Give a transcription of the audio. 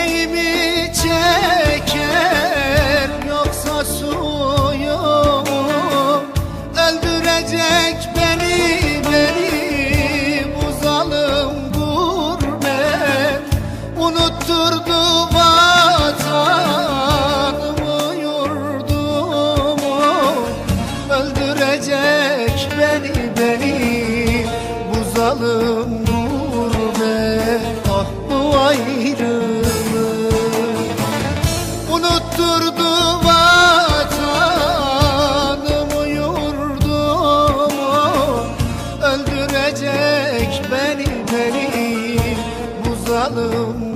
yüreğimi çeker Yoksa suyum öldürecek beni Beni bu zalim gurmet. Unutturdu vatanımı Yurdumu öldürecek beni Beni bu zalim love